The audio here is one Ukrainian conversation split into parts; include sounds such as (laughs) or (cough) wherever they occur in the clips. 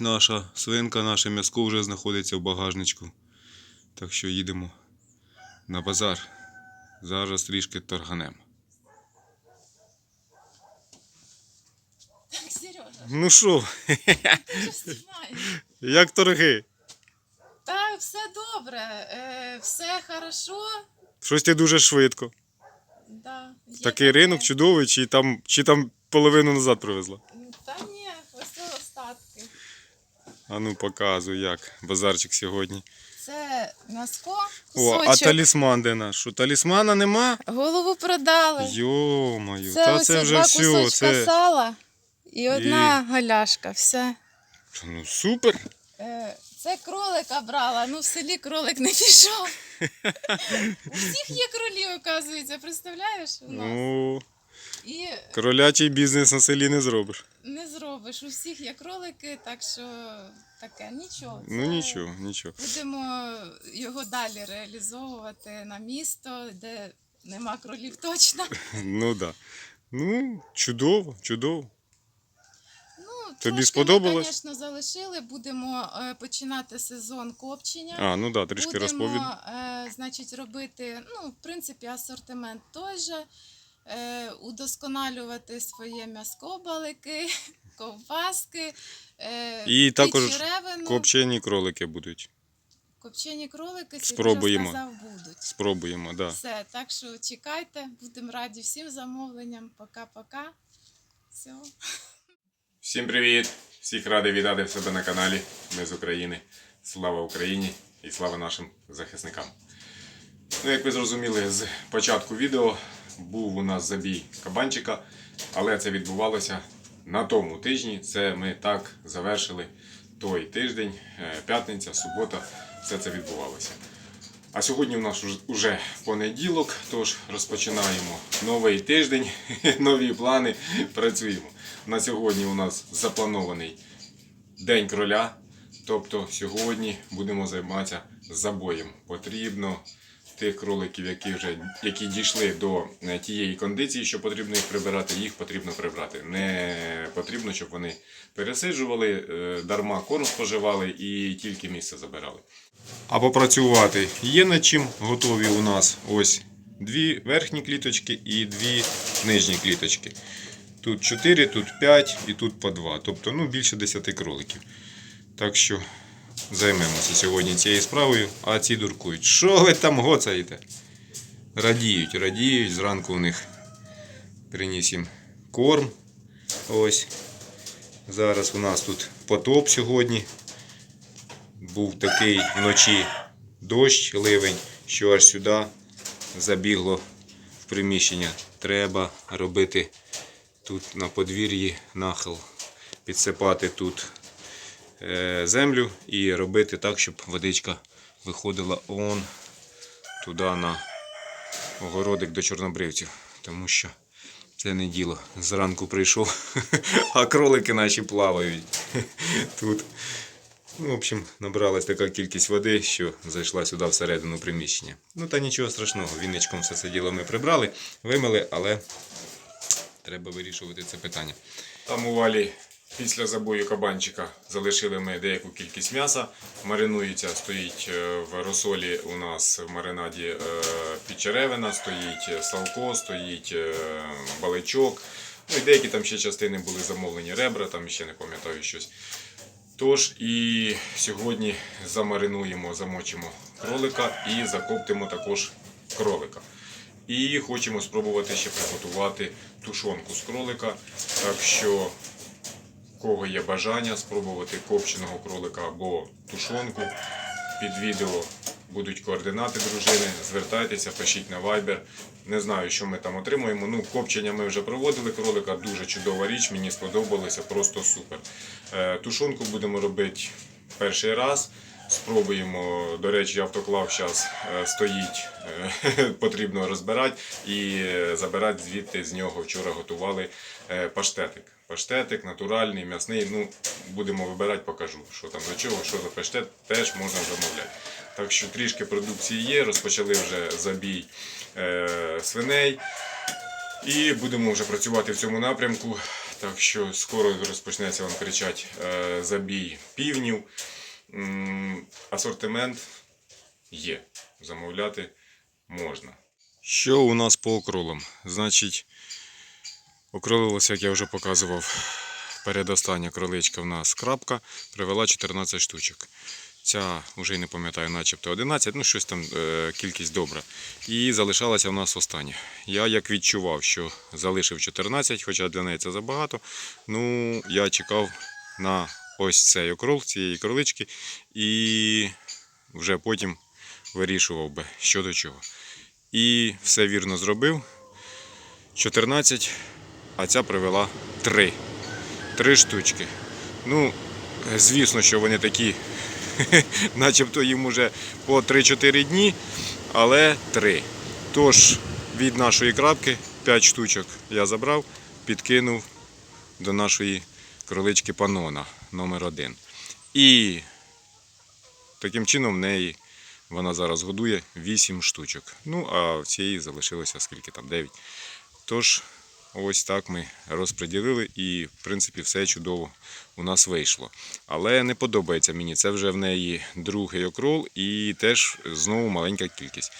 наша свинка, наше м'яско вже знаходиться в багажничку. Так що їдемо на базар. Зараз трішки торганемо. Так, Сережа, Ну що, як торги? Так, все добре, е, все хорошо. Щось ти дуже швидко. Да, Такий ринок чудовий, чи там, чи там половину назад привезла. Та ні, ось це остатки. А ну показуй, як базарчик сьогодні. Це м'яско, О, а талісман де наш? Що талісмана нема? Голову продали. Йо-моє, Це та ось це вже два все. кусочка Це... сала і одна галяшка. Все. Ну супер. Е, Це кролика брала, ну в селі кролик не пішов. (laughs) У всіх є кролі, оказується, представляєш? У нас. Ну, І кролячий бізнес на селі не зробиш. не зробиш. У всіх є кролики, так що таке нічого. Ну Це нічого, нічого. Будемо його далі реалізовувати на місто, де нема кролів точно. (laughs) Ну так. Да. Ну, чудово, чудово. Ну, Тобі трошки сподобалось? Ми, звісно, залишили. Будемо е, починати сезон копчення. А, ну да, трішки Будемо, розповідь. е, значить, робити, ну, в принципі, асортимент той же, е, удосконалювати своє м'яско, балики, (laughs) ковбаски, е, І також черевину. Копчені кролики будуть. Копчені кролики, Спробуємо. сказав, будуть. Спробуємо, так. Да. Все, так що чекайте, будемо раді всім замовленням. Пока-пока. Все. Всім привіт! Всіх радий вітати в себе на каналі. Ми з України. Слава Україні і слава нашим захисникам. Ну, як ви зрозуміли, з початку відео був у нас забій кабанчика, але це відбувалося на тому тижні. Це ми так завершили той тиждень, е, п'ятниця, субота, все це відбувалося. А сьогодні у нас уже понеділок, тож розпочинаємо новий тиждень, (laughs) нові плани, працюємо. На сьогодні у нас запланований День кроля. Тобто сьогодні будемо займатися забоєм. Потрібно тих кроликів, які вже які дійшли до е, тієї кондиції, що потрібно їх прибирати, їх потрібно прибрати. Не потрібно, щоб вони пересиджували, е, дарма корм споживали і тільки місце забирали. А попрацювати є над чим. Готові у нас ось дві верхні кліточки і дві нижні кліточки. Тут 4, тут 5 і тут по 2. Тобто ну, більше 10 кроликів. Так що займемося сьогодні цією справою, а ці дуркують. Що ви там гоцаєте? Радіють, радіють. Зранку у них приніс їм корм. Ось. Зараз у нас тут потоп сьогодні. Був такий вночі дощ, ливень, що аж сюди забігло в приміщення. Треба робити тут на подвір'ї нахил, підсипати тут землю і робити так, щоб водичка виходила он туди на огородик до чорнобривців. Тому що це не діло. Зранку прийшов, (laughs) а кролики наші плавають (laughs) тут. Ну, в общем, набралась така кількість води, що зайшла сюди всередину приміщення. Ну та нічого страшного, вінничком все це діло ми прибрали, вимили, але треба вирішувати це питання. Там у валі після забою кабанчика залишили ми деяку кількість м'яса. Маринується, стоїть е, в розсолі у нас в маринаді е, підчеревина, стоїть салко, стоїть е, баличок. Ну і деякі там ще частини були замовлені ребра, там ще не пам'ятаю щось. Тож і сьогодні замаринуємо, замочимо кролика і закоптимо також кролика. І хочемо спробувати ще приготувати тушонку з кролика. Так що, в кого є бажання спробувати копченого кролика або тушонку, під відео будуть координати дружини. Звертайтеся, пишіть на Viber. Не знаю, що ми там отримуємо. Ну, копчення ми вже проводили кролика, дуже чудова річ, мені сподобалося, просто супер. Е, Тушонку будемо робити перший раз. Спробуємо, до речі, автоклав зараз стоїть, е, (laughs) потрібно розбирати і е, забирати звідти з нього. Вчора готували е, паштетик. Паштетик натуральний, м'ясний. Ну, будемо вибирати, покажу, що там до чого, що за паштет, теж можна замовляти. Так що трішки продукції є, розпочали вже забій е, свиней. І будемо вже працювати в цьому напрямку. Так що скоро розпочнеться вам кричать е, забій півнів. Асортимент є. Замовляти можна. Що у нас по окролам? Значить, окролилося, як я вже показував, передостання кроличка в нас крапка, привела 14 штучок. Ця вже не пам'ятаю, начебто 11, ну щось там е, кількість добра. І залишалася в нас остання. Я як відчував, що залишив 14, хоча для неї це забагато. Ну, я чекав на ось цей окрол, цієї кролички, і вже потім вирішував би, що до чого. І все вірно зробив. 14, а ця привела 3. Три штучки. Ну, звісно, що вони такі, (laughs) начебто їм уже по 3-4 дні, але 3. Тож від нашої крапки 5 штучок я забрав, підкинув до нашої кролички Панона номер 1 І таким чином в неї вона зараз годує 8 штучок. Ну, а в цієї залишилося скільки там 9. Тож, ось так ми розподілили і, в принципі, все чудово у нас вийшло. Але не подобається мені. Це вже в неї другий окрол і теж знову маленька кількість.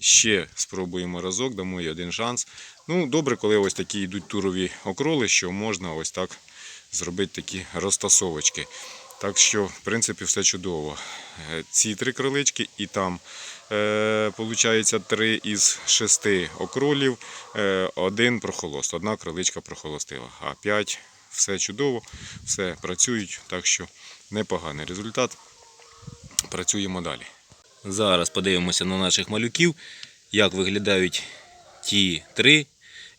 Ще спробуємо разок, дамо їй один шанс. Ну, добре, коли ось такі йдуть турові окроли, що можна ось так зробити такі розтасовочки. Так що, в принципі, все чудово. Е, Ці три кролички і там, е, виходить, три із шести окролів, е, один прохолост, одна кроличка прохолостила, а п'ять все чудово, все працюють, так що непоганий результат. Працюємо далі. Зараз подивимося на наших малюків, як виглядають ті три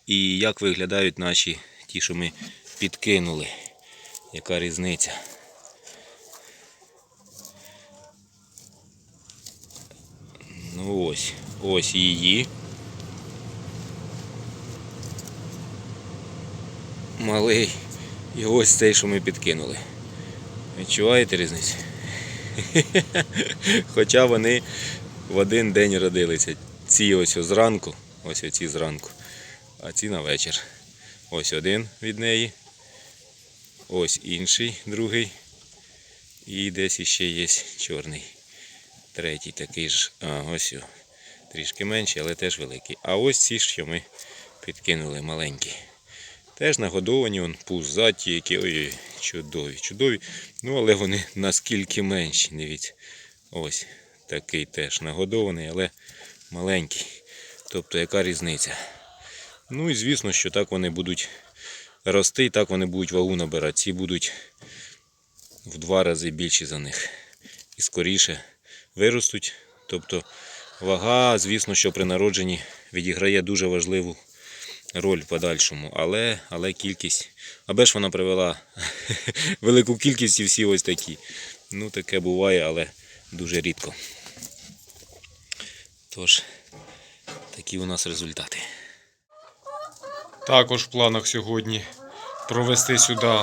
і як виглядають наші ті, що ми підкинули. Яка різниця? Ну ось, ось її. Малий. І ось цей, що ми підкинули. Відчуваєте різницю? (laughs) Хоча вони в один день родилися. Ці ось зранку, ось оці зранку, а ці на вечір. Ось один від неї, ось інший, другий. І десь іще є чорний. Третій такий ж. А, ось трішки менший, але теж великий. А ось ці, що ми підкинули маленькі. Теж нагодовані, он пузаті, які ой, чудові, чудові. Ну, але вони наскільки менші. Дивіться. Ось такий теж нагодований, але маленький. Тобто, яка різниця? Ну і звісно, що так вони будуть рости, і так вони будуть вагу набирати. Ці будуть в два рази більші за них. І скоріше виростуть. Тобто вага, звісно, що при народженні відіграє дуже важливу роль в подальшому, але, але кількість. Аби ж вона привела (laughs) велику кількість і всі ось такі. Ну, таке буває, але дуже рідко. Тож, такі у нас результати. Також в планах сьогодні провести сюди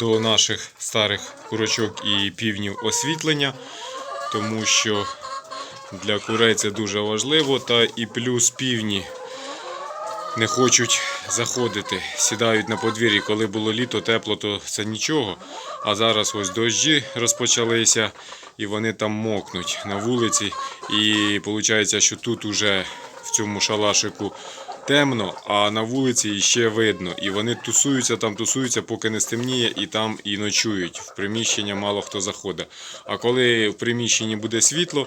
до наших старих курочок і півнів освітлення, тому що для курей це дуже важливо. Та і плюс півні не хочуть заходити, сідають на подвір'ї. Коли було літо, тепло, то це нічого. А зараз ось дощі розпочалися і вони там мокнуть на вулиці. І виходить, що тут уже в цьому шалашику темно, а на вулиці ще видно. І вони тусуються там, тусуються, поки не стемніє, і там і ночують. В приміщення мало хто заходить. А коли в приміщенні буде світло,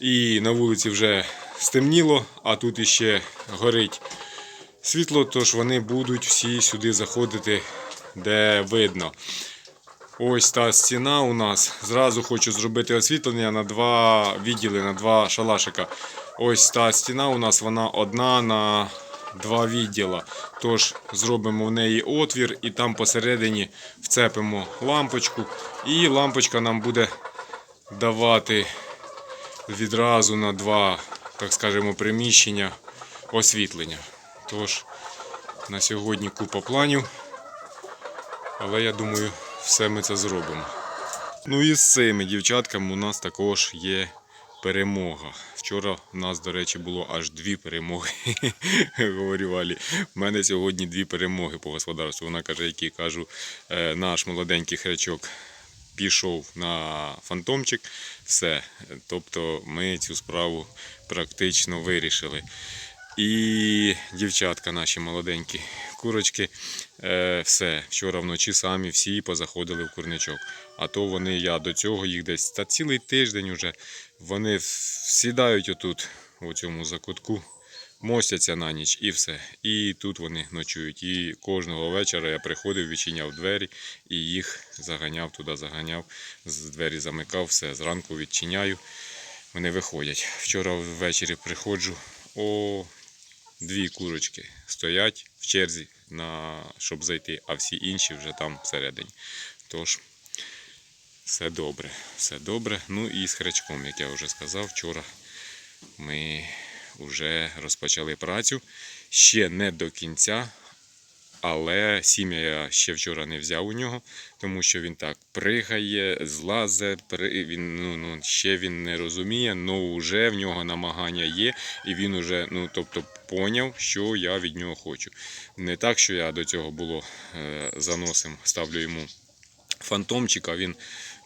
і на вулиці вже стемніло, а тут іще горить світло, тож вони будуть всі сюди заходити, де видно. Ось та стіна у нас. Зразу хочу зробити освітлення на два відділи, на два шалашика. Ось та стіна у нас вона одна на два відділа. Тож зробимо в неї отвір і там посередині вцепимо лампочку. І лампочка нам буде давати відразу на два, так скажемо, приміщення освітлення. Тож на сьогодні купа планів. Але я думаю, все ми це зробимо. Ну і з цими дівчатками у нас також є перемога. Вчора у нас, до речі, було аж дві перемоги. (laughs) Говорю Алі, в мене сьогодні дві перемоги по господарству. Вона каже, які кажу, «Е, наш молоденький хрячок пішов на фантомчик. Все. Тобто ми цю справу практично вирішили. І дівчатка наші молоденькі курочки, е, все, вчора вночі самі всі позаходили в курничок. А то вони, я до цього їх десь та цілий тиждень уже, вони сідають отут, у цьому закутку, мостяться на ніч і все. І тут вони ночують. І кожного вечора я приходив, відчиняв двері і їх заганяв туди, заганяв, з двері замикав, все, зранку відчиняю. Вони виходять. Вчора ввечері приходжу, о, дві курочки стоять в черзі, на, щоб зайти, а всі інші вже там всередині. Тож, все добре, все добре. Ну і з хрячком, як я вже сказав, вчора ми вже розпочали працю. Ще не до кінця, але сім'я я ще вчора не взяв у нього, тому що він так пригає, злазе, він, ну, ну, ще він не розуміє, але вже в нього намагання є, і він уже, ну, тобто, поняв, що я від нього хочу. Не так, що я до цього було е, заносим, ставлю йому фантомчика, він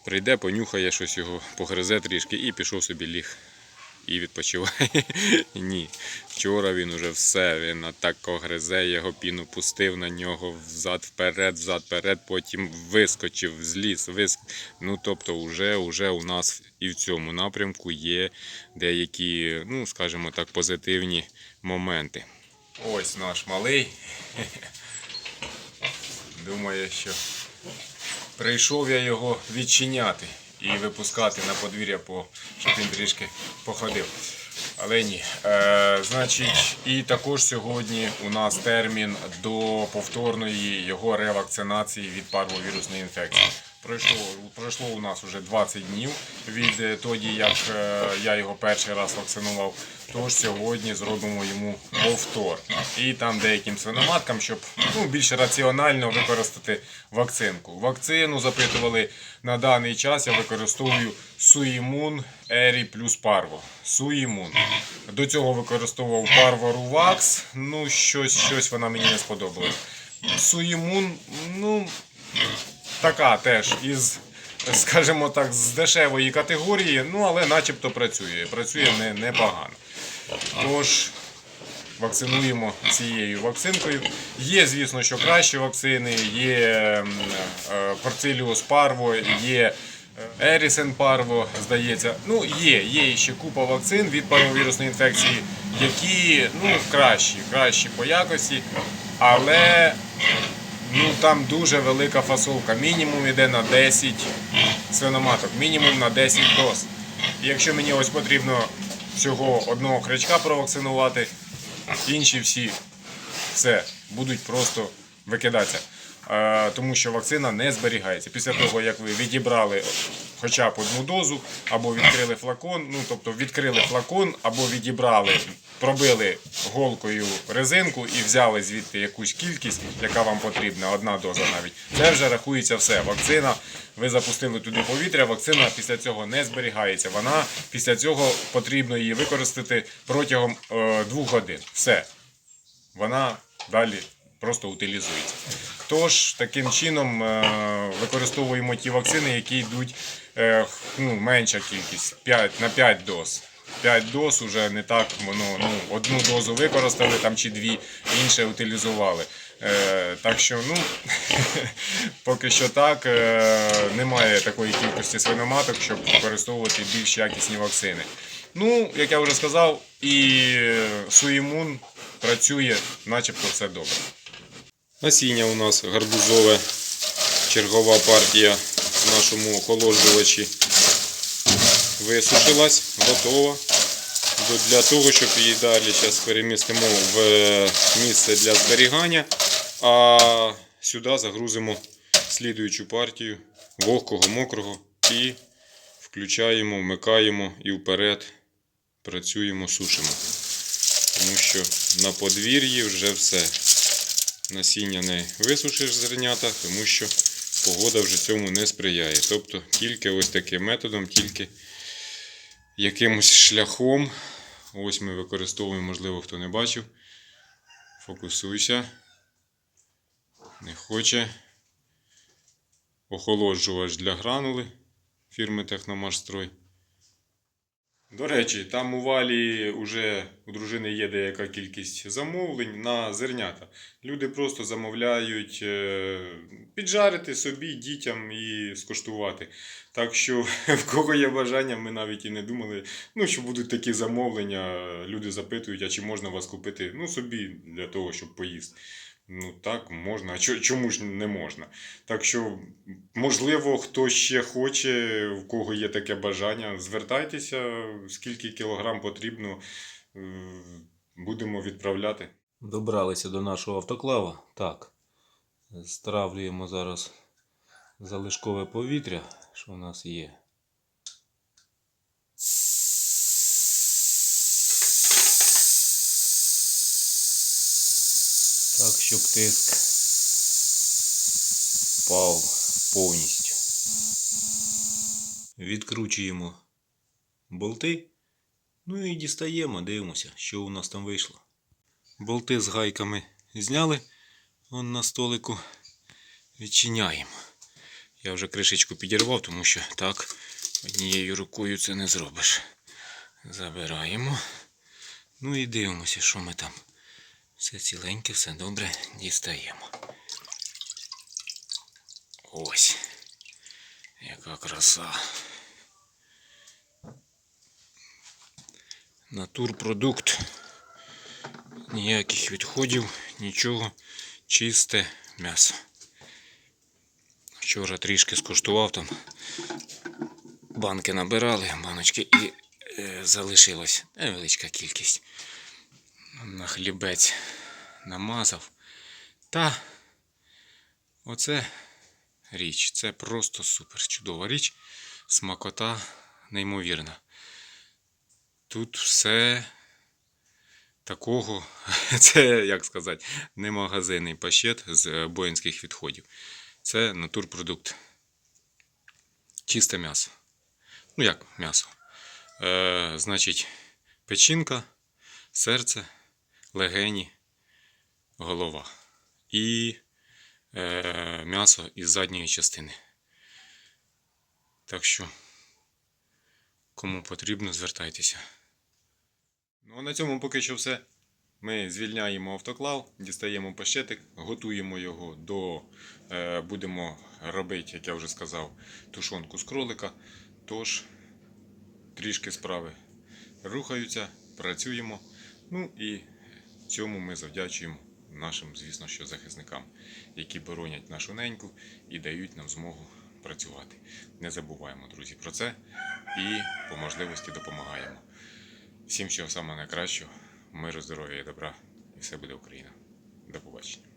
прийде, понюхає щось його, погризе трішки і пішов собі ліг. І відпочиває. (laughs) Ні. Вчора він уже все, він атако гризе, його піну пустив на нього взад вперед, взад вперед, потім вискочив, зліз, виск... Ну, тобто, вже, вже у нас і в цьому напрямку є деякі, ну, скажімо так, позитивні моменти. Ось наш малий. (laughs) Думає, що прийшов я його відчиняти і випускати на подвір'я, по, щоб він трішки походив. Але ні. Е, значить, і також сьогодні у нас термін до повторної його ревакцинації від парвовірусної інфекції. Пройшло, пройшло у нас вже 20 днів від е, тоді, як е, я його перший раз вакцинував. Тож сьогодні зробимо йому повтор. І там деяким свиноматкам, щоб ну, більш раціонально використати вакцинку. Вакцину запитували на даний час. Я використовую Суїмун Ері плюс Парво. Суїмун. До цього використовував Парво Рувакс. Ну, щось, щось вона мені не сподобалось. Суїмун, ну, така теж із, скажімо так, з дешевої категорії, ну але начебто працює. Працює не, непогано. Тож вакцинуємо цією вакцинкою. Є, звісно, що кращі вакцини, є е, Порциліус Парво, є Ерісен Парво, здається. Ну, є, є ще купа вакцин від паровірусної інфекції, які ну, кращі, кращі по якості, але ну, там дуже велика фасовка. Мінімум йде на 10 свиноматок, мінімум на 10 доз. І якщо мені ось потрібно всього одного хрячка провакцинувати, інші всі все будуть просто викидатися. Тому що вакцина не зберігається. Після того, як ви відібрали хоча б одну дозу, або відкрили флакон, ну тобто відкрили флакон, або відібрали, пробили голкою резинку і взяли звідти якусь кількість, яка вам потрібна, одна доза навіть. Це вже рахується все. Вакцина, ви запустили туди повітря, вакцина після цього не зберігається. Вона після цього потрібно її використати протягом е, двох годин. Все вона далі просто утилізується. Тож таким чином е, використовуємо ті вакцини, які йдуть е, ну, менша кількість 5, на 5 доз. 5 доз уже не так воно ну, одну дозу використали там чи дві, інше утилізували. Е, так що, ну (laughs) поки що так, е, немає такої кількості свиноматок, щоб використовувати більш якісні вакцини. Ну, як я вже сказав, і Суїмун працює, начебто все добре. Насіння у нас гарбузове, чергова партія в нашому охолоджувачі висушилась, готова. Для того, щоб її далі зараз перемістимо в е, місце для зберігання, а сюди загрузимо слідуючу партію вогкого, мокрого і включаємо, вмикаємо і вперед працюємо, сушимо. Тому що на подвір'ї вже все. Насіння не висушиш зернята, тому що погода вже цьому не сприяє. Тобто тільки ось таким методом, тільки якимось шляхом Ось ми використовуємо, можливо, хто не бачив. Фокусуйся. Не хоче. Охолоджувач для гранули фірми Техномашстрой. До речі, там у валі вже у дружини є деяка кількість замовлень на зернята. Люди просто замовляють е, піджарити собі, дітям і скуштувати. Так що, (laughs) в кого є бажання, ми навіть і не думали, ну, що будуть такі замовлення. Люди запитують, а чи можна вас купити ну, собі для того, щоб поїсти. Ну так, можна. А чому ж не можна? Так що, можливо, хто ще хоче, в кого є таке бажання, звертайтеся, скільки кілограм потрібно, е, будемо відправляти. Добралися до нашого автоклава. Так. Стравлюємо зараз залишкове повітря, що в нас є. Так, щоб тиск впав повністю. Відкручуємо болти. Ну і дістаємо, дивимося, що у нас там вийшло. Болти з гайками зняли вон на столику. Відчиняємо. Я вже кришечку підірвав, тому що так однією рукою це не зробиш. Забираємо. Ну і дивимося, що ми там. Все ціленьке, все добре, дістаємо. Ось. Яка краса. Натурпродукт. Ніяких відходів, нічого, чисте м'ясо. Вчора трішки скуштував там. Банки набирали, баночки і е, залишилась невеличка кількість. На хлібець намазав. Та оце річ. Це просто супер чудова річ. Смакота неймовірна. Тут все такого, (laughs) це, як сказати, не магазинний пащет з боїнських відходів. Це натурпродукт. Чисте м'ясо. Ну як м'ясо? Е, значить, печінка, серце, легені, голова. І е, м'ясо із задньої частини. Так що, кому потрібно, звертайтеся. Ну а на цьому поки що все. Ми звільняємо автоклав, дістаємо пащетик, готуємо його до. Е, будемо робити, як я вже сказав, тушонку з кролика. Тож трішки справи рухаються, працюємо. Ну і цьому ми завдячуємо нашим, звісно, що захисникам, які боронять нашу неньку і дають нам змогу працювати. Не забуваємо, друзі, про це і по можливості допомагаємо. Всім всього найкращого, миру, здоров'я і добра, і все буде Україна. До побачення.